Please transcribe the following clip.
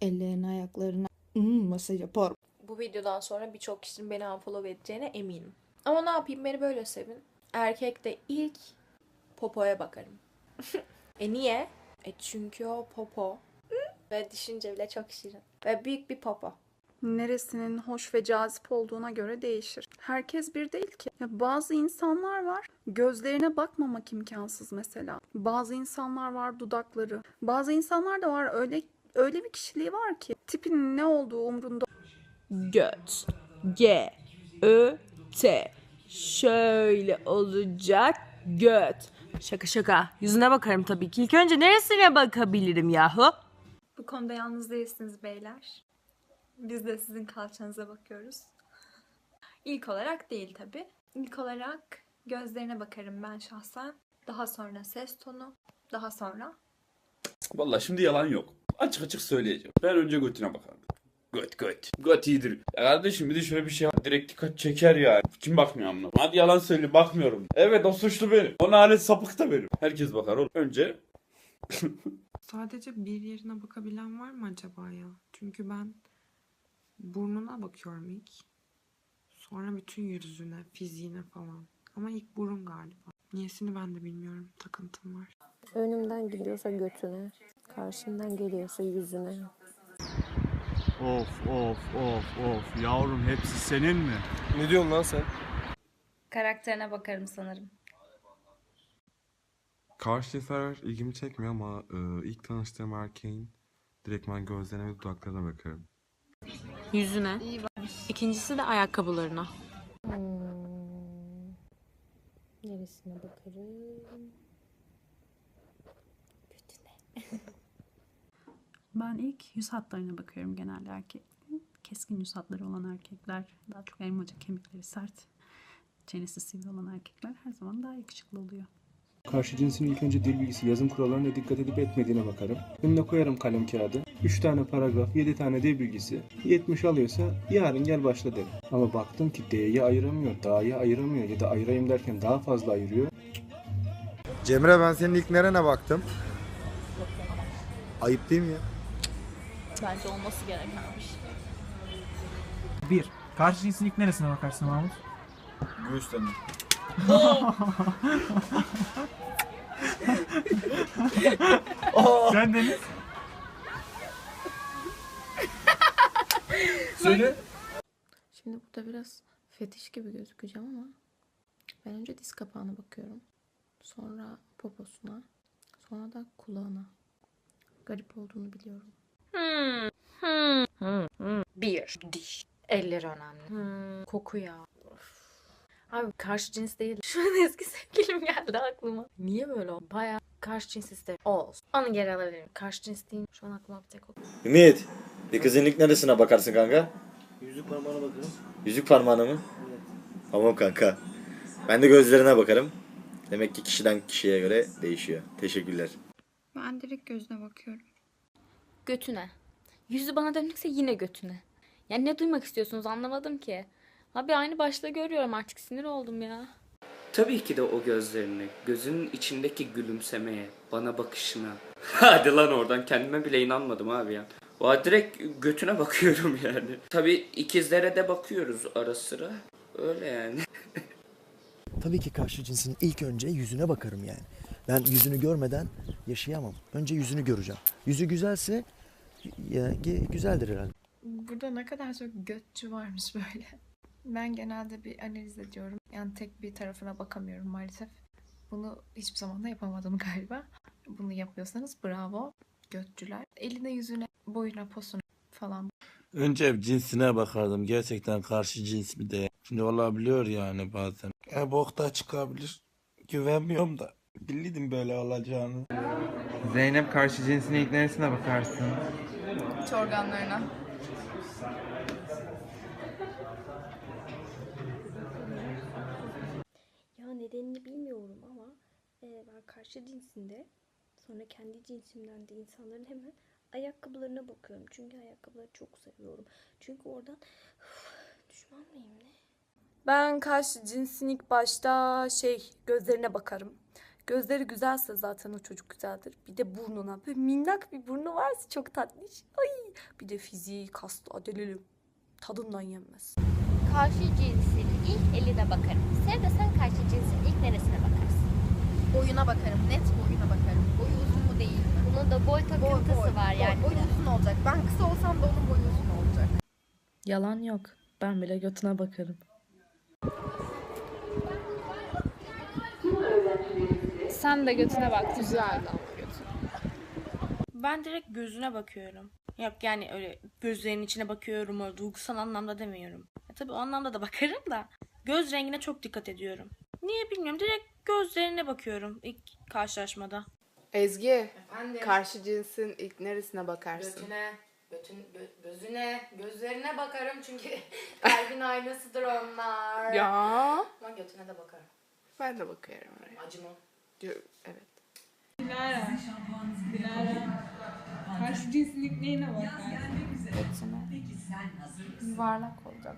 Ellerine ayaklarına hmm, masaj yaparım. Bu videodan sonra birçok kişinin beni unfollow edeceğine eminim. Ama ne yapayım beni böyle sevin. Erkek de ilk popoya bakarım. e niye? E çünkü o popo. Ve düşünce bile çok şirin. Ve büyük bir popo. Neresinin hoş ve cazip olduğuna göre değişir. Herkes bir değil ki. Ya bazı insanlar var gözlerine bakmamak imkansız mesela. Bazı insanlar var dudakları. Bazı insanlar da var öyle öyle bir kişiliği var ki tipinin ne olduğu umrunda göt. G Ö T. Şöyle olacak göt. Şaka şaka. Yüzüne bakarım tabii ki. İlk önce neresine bakabilirim yahu? Bu konuda yalnız değilsiniz beyler. Biz de sizin kalçanıza bakıyoruz. İlk olarak değil tabi. İlk olarak gözlerine bakarım ben şahsen. Daha sonra ses tonu. Daha sonra Vallahi şimdi yalan yok. Açık açık söyleyeceğim. Ben önce götüne bakarım. Göt göt. Göt iyidir. Ya kardeşim bir de şöyle bir şey var. Direkt dikkat çeker ya. Kim bakmıyor amına? Hadi yalan söyle bakmıyorum. Evet o suçlu benim. O alet sapık da benim. Herkes bakar oğlum. Önce Sadece bir yerine bakabilen var mı acaba ya? Çünkü ben burnuna bakıyorum ilk. Sonra bütün yüzüne, fiziğine falan. Ama ilk burun galiba. Niyesini ben de bilmiyorum. Takıntım var. Önümden geliyorsa götüne, karşımdan geliyorsa yüzüne. Of of of of yavrum hepsi senin mi? Ne diyorsun lan sen? karakterine bakarım sanırım. Karşı cinseller ilgimi çekmiyor ama e, ilk tanıştığım erkeğin direktmen gözlerine ve dudaklarına bakarım. Yüzüne. İkincisi de ayakkabılarına. Hmm. Neresine bakarım? Götüne. Ben ilk yüz hatlarına bakıyorum genelde erkek. Keskin yüz hatları olan erkekler, daha çok elmacık kemikleri sert, çenesi sivri olan erkekler her zaman daha yakışıklı oluyor. Karşı cinsin ilk önce dil bilgisi, yazım kurallarına dikkat edip etmediğine bakarım. Önüne koyarım kalem kağıdı. 3 tane paragraf, 7 tane dil bilgisi. 70 alıyorsa yarın gel başla derim. Ama baktım ki D'yi ayıramıyor, Da'yı ayıramıyor ya da ayırayım derken daha fazla ayırıyor. Cemre ben senin ilk nerene baktım? Ayıp değil mi ya? Bence olması gerekenmiş. 1. Karşı cinsin ilk neresine bakarsın Mahmut? göğüsten. Sen Deniz? Söyle. Şimdi burada biraz fetiş gibi gözükeceğim ama ben önce diz kapağına bakıyorum. Sonra poposuna. Sonra da kulağına. Garip olduğunu biliyorum. Bir. Diş. Eller önemli. Hmm, koku ya. Of. Abi karşı cins değil. Şu an eski sevgilim geldi aklıma. Niye böyle oldu? Baya karşı cins isterim. Olsun. Onu geri alabilirim. Karşı cins değil. Şu an aklıma bir tek o. Ümit bir kızın ilk neresine bakarsın kanka? Yüzük parmağına bakarım. Yüzük parmağına mı? Tamam kanka. Ben de gözlerine bakarım. Demek ki kişiden kişiye göre değişiyor. Teşekkürler. Ben direkt gözüne bakıyorum. Götüne. Yüzü bana dönükse yine götüne. Yani ne duymak istiyorsunuz anlamadım ki. Abi aynı başta görüyorum artık sinir oldum ya. Tabii ki de o gözlerine, gözünün içindeki gülümsemeye, bana bakışına. Hadi lan oradan kendime bile inanmadım abi ya. Valla direkt götüne bakıyorum yani. Tabii ikizlere de bakıyoruz ara sıra. Öyle yani. Tabii ki karşı cinsin ilk önce yüzüne bakarım yani. Ben yüzünü görmeden yaşayamam. Önce yüzünü göreceğim. Yüzü güzelse ya, güzeldir herhalde. Burada ne kadar çok götçü varmış böyle. Ben genelde bir analiz ediyorum. Yani tek bir tarafına bakamıyorum maalesef. Bunu hiçbir zaman da yapamadım galiba. Bunu yapıyorsanız bravo. Götçüler. Eline yüzüne, boyuna, posuna falan. Önce hep cinsine bakardım. Gerçekten karşı cins mi de. Şimdi olabiliyor yani bazen. E bokta çıkabilir. Güvenmiyorum da. Biliyordum böyle olacağını. Zeynep karşı cinsin ilk neresine bakarsın? İç organlarına. Ya nedenini bilmiyorum ama e, ben karşı cinsinde sonra kendi cinsimden de insanların hemen ayakkabılarına bakıyorum. Çünkü ayakkabıları çok seviyorum. Çünkü oradan düşman mıyım ne? Ben karşı cinsin ilk başta şey gözlerine bakarım. Gözleri güzelse zaten o çocuk güzeldir. Bir de burnuna. Böyle minnak bir burnu varsa çok tatlış. Ay Bir de fiziği, kaslı, adelelim. Tadından yenmez. Karşı cinsin ilk eline bakarım. Sevde sen karşı cinsin ilk neresine bakarsın? Boyuna bakarım. Net boyuna bakarım. Boyu uzun mu değil mi? Bunun da boy takıntısı var yani. Boyu uzun olacak. Ben kısa olsam da onun boyu uzun olacak. Yalan yok. Ben bile götüne bakarım. Sen de götüne bak. Güzeldi ama Ben direkt gözüne bakıyorum. Yok yani öyle gözlerinin içine bakıyorum öyle duygusal anlamda demiyorum. Ya tabii o anlamda da bakarım da göz rengine çok dikkat ediyorum. Niye bilmiyorum direkt gözlerine bakıyorum ilk karşılaşmada. Ezgi, karşı cinsin ilk neresine bakarsın? Götüne, götün, gö- gözüne, gözlerine bakarım çünkü kalbin aynasıdır onlar. Ya. Ama götüne de bakarım. Ben de bakıyorum oraya. Acımam. Yo- Evet. Dilara. Dilara. Karşı cinsin ilk neyine bakar? Yuvarlak olacak.